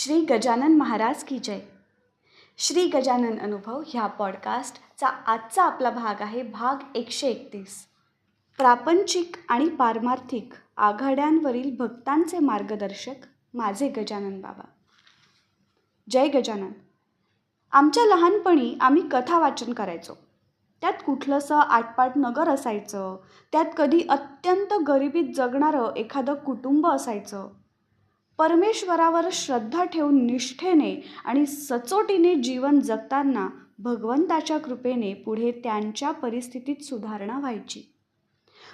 श्री गजानन महाराज की जय. श्री गजानन अनुभव ह्या पॉडकास्टचा आजचा आपला भाग आहे भाग एकशे एकतीस. प्रापंचिक आणि पारमार्थिक आघाड्यांवरील भक्तांचे मार्गदर्शक माझे गजानन बाबा. जय गजानन. आमच्या लहानपणी आम्ही कथा वाचन करायचो. त्यात कुठलंसं आटपाट नगर असायचं त्यात कधी अत्यंत गरिबीत जगणारं एखादं कुटुंब असायचं परमेश्वरावर श्रद्धा ठेवून निष्ठेने आणि सचोटीने जीवन जगताना भगवंताच्या कृपेने पुढे त्यांच्या परिस्थितीत सुधारणा व्हायची.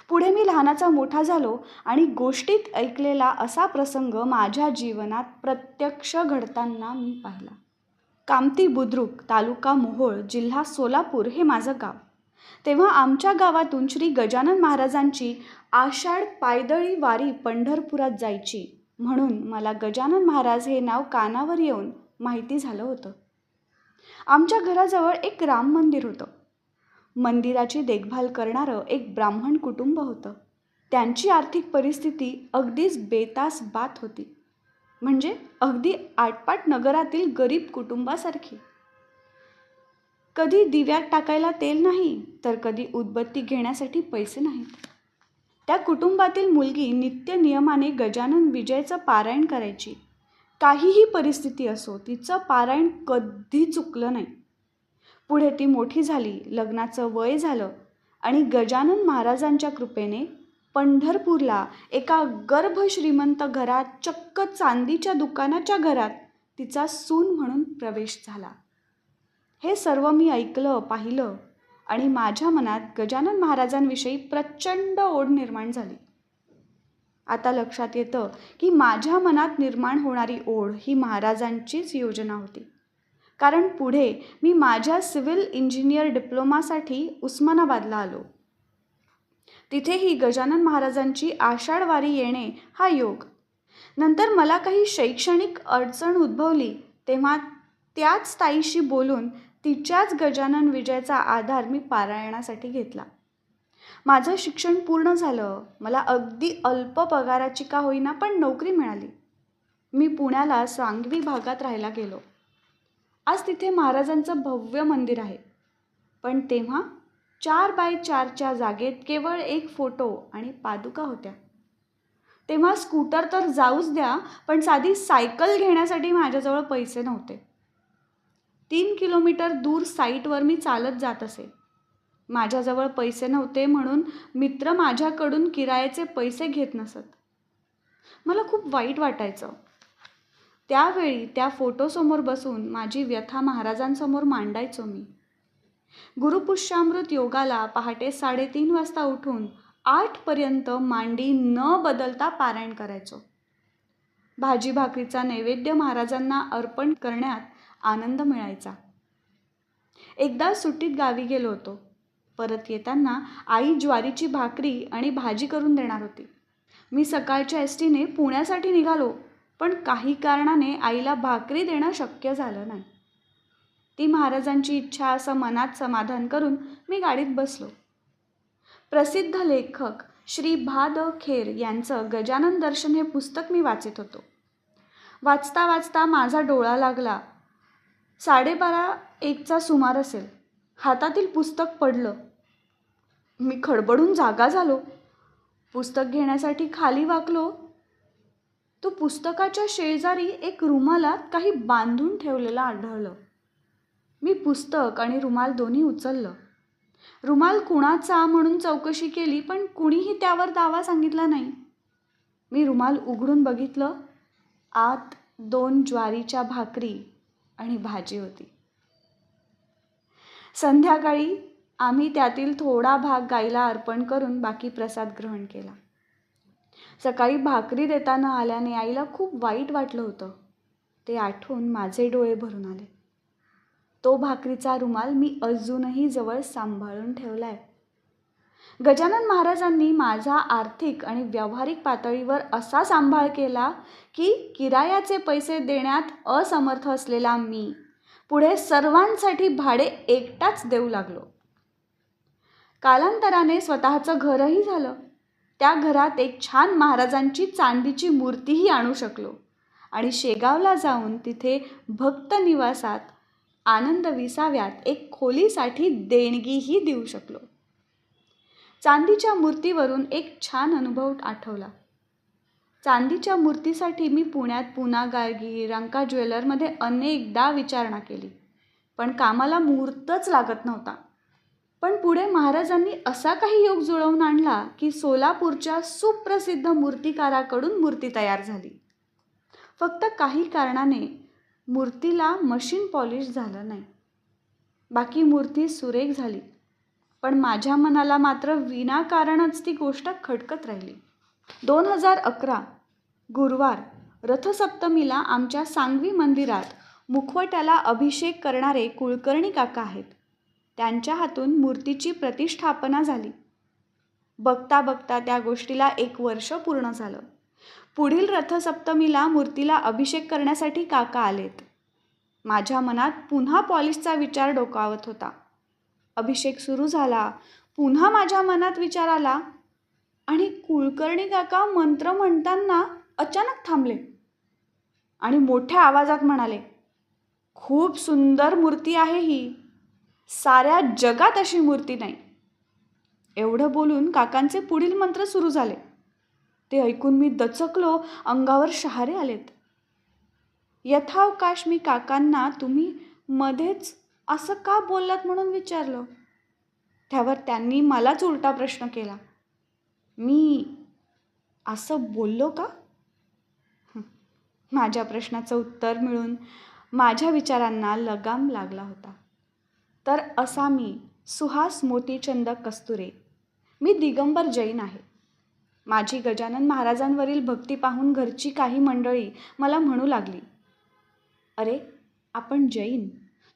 पुढे मी लहानाचा मोठा झालो आणि गोष्टीत ऐकलेला असा प्रसंग माझ्या जीवनात प्रत्यक्ष घडताना मी पाहिला. कामती बुद्रुक तालुका मोहोळ जिल्हा सोलापूर हे माझं गाव. तेव्हा आमच्या गावातून श्री गजानन महाराजांची आषाढ पायदळी वारी पंढरपुरात जायची. म्हणून मला गजानन महाराज हे नाव कानावर येऊन माहिती झालं होतं. आमच्या घराजवळ एक राम मंदिर होतं. मंदिराची देखभाल करणारं एक ब्राह्मण कुटुंब होतं. त्यांची आर्थिक परिस्थिती अगदीच बेतास बात होती. म्हणजे अगदी आटपाट नगरातील गरीब कुटुंबासारखी. कधी दिव्यात टाकायला तेल नाही तर कधी उदबत्ती घेण्यासाठी पैसे नाहीत. त्या कुटुंबातील मुलगी नित्य नियमाने गजानन विजयचं पारायण करायची. काहीही परिस्थिती असो तिचं पारायण कधी चुकलं नाही. पुढे ती मोठी झाली लग्नाचं वय झालं आणि गजानन महाराजांच्या कृपेने पंढरपूरला एका गर्भश्रीमंत घरात चक्क चांदीच्या दुकानाच्या घरात तिचा सून म्हणून प्रवेश झाला. हे सर्व मी ऐकलं पाहिलं. आणि माझ्या मनात गजानन महाराजांविषयी प्रचंड ओढ निर्माण झाली. आता लक्षात येतं की माझ्या मनात निर्माण होणारी ओढ ही महाराजांचीच योजना होती. कारण पुढे मी माझ्या सिव्हिल इंजिनियर डिप्लोमासाठी उस्मानाबादला आलो. तिथेही गजानन महाराजांची आषाढवारी येणे हा योग. नंतर मला काही शैक्षणिक अडचण उद्भवली तेव्हा त्याच ताईशी बोलून तिच्याच गजानन विजयचा आधार मी पारायणासाठी घेतला. माझं शिक्षण पूर्ण झालं. मला अगदी अल्प पगाराची का होईना पण नोकरी मिळाली. मी पुण्याला सांगवी भागात राहायला गेलो. आज तिथे महाराजांचं भव्य मंदिर आहे. पण तेव्हा चार बाय चारच्या जागेत केवळ एक फोटो आणि पादुका होत्या. तेव्हा स्कूटर तर जाऊच द्या पण साधी सायकल घेण्यासाठी माझ्याजवळ पैसे नव्हते. तीन किलोमीटर दूर साईटवर मी चालत जात असे. माझ्याजवळ पैसे नव्हते म्हणून मित्र माझ्याकडून किरायाचे पैसे घेत नसत. मला खूप वाईट वाटायचं. त्यावेळी त्या फोटोसमोर बसून माझी व्यथा महाराजांसमोर मांडायचो मी. गुरुपुष्यामृत योगाला पहाटे साडेतीन वाजता उठून आठपर्यंत मांडी न बदलता पारायण करायचो. भाजी भाकरीचा नैवेद्य महाराजांना अर्पण करण्यात आनंद मिळायचा. एकदा सुट्टीत गावी गेलो होतो. परत येताना आई ज्वारीची भाकरी आणि भाजी करून देणार होती. मी सकाळच्या एस टीने पुण्यासाठी निघालो पण काही कारणाने आईला भाकरी देणं शक्य झालं नाही. ती महाराजांची इच्छा असं मनात समाधान करून मी गाडीत बसलो. प्रसिद्ध लेखक श्री भा द खेर यांचं गजानन दर्शन हे पुस्तक मी वाचत होतो. वाचता वाचता माझा डोळा लागला. साडेबारा एकचा सुमार असेल. हातातील पुस्तक पडलं. मी खडबडून जागा झालो. पुस्तक घेण्यासाठी खाली वाकलो. तो पुस्तकाच्या शेजारी एक रुमालात काही बांधून ठेवलेलं आढळलं. मी पुस्तक आणि रुमाल दोन्ही उचललं. रुमाल कुणाचा म्हणून चौकशी केली पण कुणीही त्यावर दावा सांगितला नाही. मी रुमाल उघडून बघितलं. आत दोन ज्वारीच्या भाकरी आणि भाजी होती. संध्याकाळी आम्ही त्यातील थोडा भाग गाईला अर्पण करून बाकी प्रसाद ग्रहण केला. सकाळी भाकरी देताना आल्याने आईला खूप वाईट वाटलं होतं. ते आठवून माझे डोळे भरून आले. तो भाकरीचा रुमाल मी अजूनही जवळ सांभाळून ठेवला आहे गजानन महाराजांनी माझा आर्थिक आणि व्यावहारिक पातळीवर असा सांभाळ केला की किरायाचे पैसे देण्यात असमर्थ असलेला मी पुढे सर्वांसाठी भाडे एकटाच देऊ लागलो. कालांतराने स्वतःचं घरही झालं. त्या घरात एक छान महाराजांची चांदीची मूर्तीही आणू शकलो आणि शेगावला जाऊन तिथे भक्त निवासात आनंद विसाव्यात एक खोलीसाठी देणगीही देऊ शकलो. चांदीच्या मूर्तीवरून एक छान अनुभव आठवला. चांदीच्या मूर्तीसाठी मी पुण्यात पुना गार्गी रंका ज्वेलरमध्ये अनेकदा विचारणा केली. पण कामाला मुहूर्तच लागत नव्हता. पण पुढे महाराजांनी असा काही योग जुळवून आणला की सोलापूरच्या सुप्रसिद्ध मूर्तिकाराकडून मूर्ती तयार झाली. फक्त काही कारणाने मूर्तीला मशीन पॉलिश झालं नाही. बाकी मूर्ती सुरेख झाली. पण माझ्या मनाला मात्र विनाकारणच ती गोष्ट खटकत राहिली. दोन हजार अकरा गुरुवार रथसप्तमीला आमच्या सांगवी मंदिरात मुखवट्याला अभिषेक करणारे कुलकर्णी काका आहेत. त्यांच्या हातून मूर्तीची प्रतिष्ठापना झाली. बघता बघता त्या गोष्टीला एक वर्ष पूर्ण झालं. पुढील रथसप्तमीला मूर्तीला अभिषेक करण्यासाठी काका आलेत. माझ्या मनात पुन्हा पॉलिशचा विचार डोकावत होता. अभिषेक सुरू झाला. पुन्हा माझ्या मनात विचार आला आणि कुलकर्णी काका मंत्र म्हणताना अचानक थांबले आणि मोठ्या आवाजात म्हणाले खूप सुंदर मूर्ती आहे ही. साऱ्या जगात अशी मूर्ती नाही. एवढं बोलून काकांचे पुढील मंत्र सुरू झाले. ते ऐकून मी दचकलो अंगावर शहारे आलेत. यथावकाश मी काकांना तुम्ही मध्येच असं का बोललात म्हणून विचारलं? त्यावर त्यांनी मलाच उलटा प्रश्न केला. मी असं बोललो का? माझ्या प्रश्नाचं उत्तर मिळून माझ्या विचारांना लगाम लागला होता. तर असा मी सुहास मोतीचंद कस्तुरे मी दिगंबर जैन आहे. माझी गजानन महाराजांवरील भक्ती पाहून घरची काही मंडळी मला म्हणू लागली अरे आपण जैन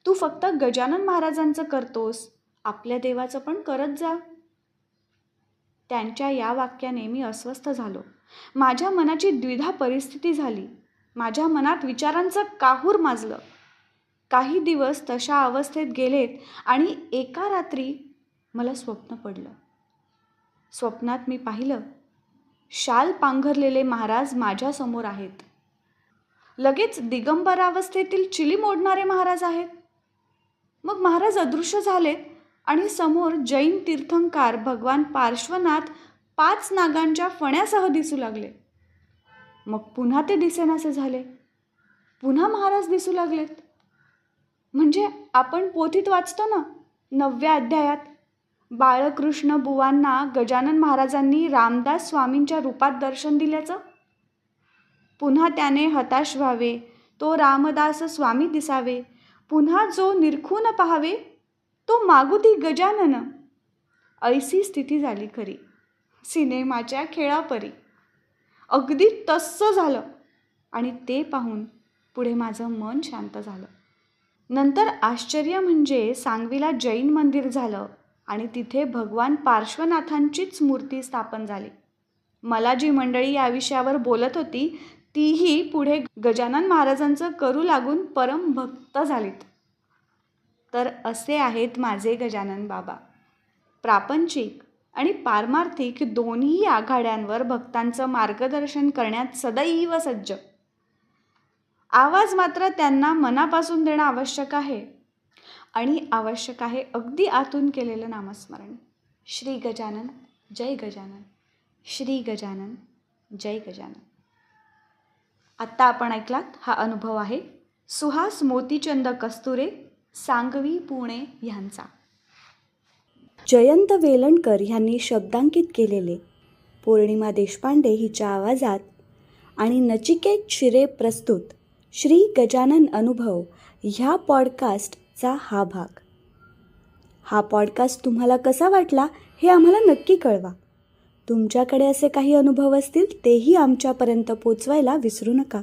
तू फक्त गजानन महाराजांचं करतोस. आपल्या देवाचं पण करत जा. त्यांच्या या वाक्याने मी अस्वस्थ झालो. माझ्या मनाची द्विधा परिस्थिती झाली. माझ्या मनात विचारांचं काहूर माजलं. काही दिवस तशा अवस्थेत गेलेत आणि एका रात्री मला स्वप्न पडलं. स्वप्नात मी पाहिलं शाल पांघरलेले महाराज माझ्यासमोर आहेत. लगेच दिगंबरावस्थेतील चिली मोडणारे महाराज आहेत. मग महाराज अदृश्य झालेत आणि समोर जैन तीर्थंकार भगवान पार्श्वनाथ पाच नागांच्या फण्यासह दिसू लागले. मग पुन्हा ते दिसेनासे झाले. पुन्हा महाराज दिसू लागलेत. म्हणजे आपण पोथीत वाचतो ना नवव्या अध्यायात बाळकृष्ण बुवांना गजानन महाराजांनी रामदास स्वामींच्या रूपात दर्शन दिल्याचं? पुन्हा त्याने हताश व्हावे तो रामदास स्वामी दिसावे पुन्हा जो निरखून पाहावे तो मागुती गजानन. ऐसी स्थिती झाली खरी. सिनेमाच्या खेळापरी. अगदी तस्सं झालं आणि ते पाहून पुढे माझं मन शांत झालं. नंतर आश्चर्य म्हणजे सांगवीला जैन मंदिर झालं आणि तिथे भगवान पार्श्वनाथांचीच मूर्ती स्थापन झाली. मला जी मंडळी या विषयावर बोलत होती तीही पुढे गजानन महाराजांचं करू लागून परम भक्त झालीत. तर असे आहेत माझे गजानन बाबा. प्रापंचिक आणि पारमार्थिक दोन्ही आघाड्यांवर भक्तांचं मार्गदर्शन करण्यात सदैव सज्ज. आवाज मात्र त्यांना मनापासून देणं आवश्यक आहे आणि आवश्यक आहे अगदी आतून केलेलं नामस्मरण. श्री गजानन जय गजानन. श्री गजानन जय गजानन. आत्ता आपण ऐकलात हा अनुभव आहे सुहास मोतीचंद कस्तुरे सांगवी पुणे ह्यांचा जयंत वेलणकर ह्यांनी शब्दांकित केलेले पौर्णिमा देशपांडे हिच्या आवाजात आणि नचिकेत शिरे प्रस्तुत श्री गजानन अनुभव ह्या पॉडकास्टचा हा भाग. हा पॉडकास्ट तुम्हाला कसा वाटला हे आम्हाला नक्की कळवा. तुमच्याकडे असे काही अनुभव असतील तेही आमच्यापर्यंत पोचवायला विसरू नका.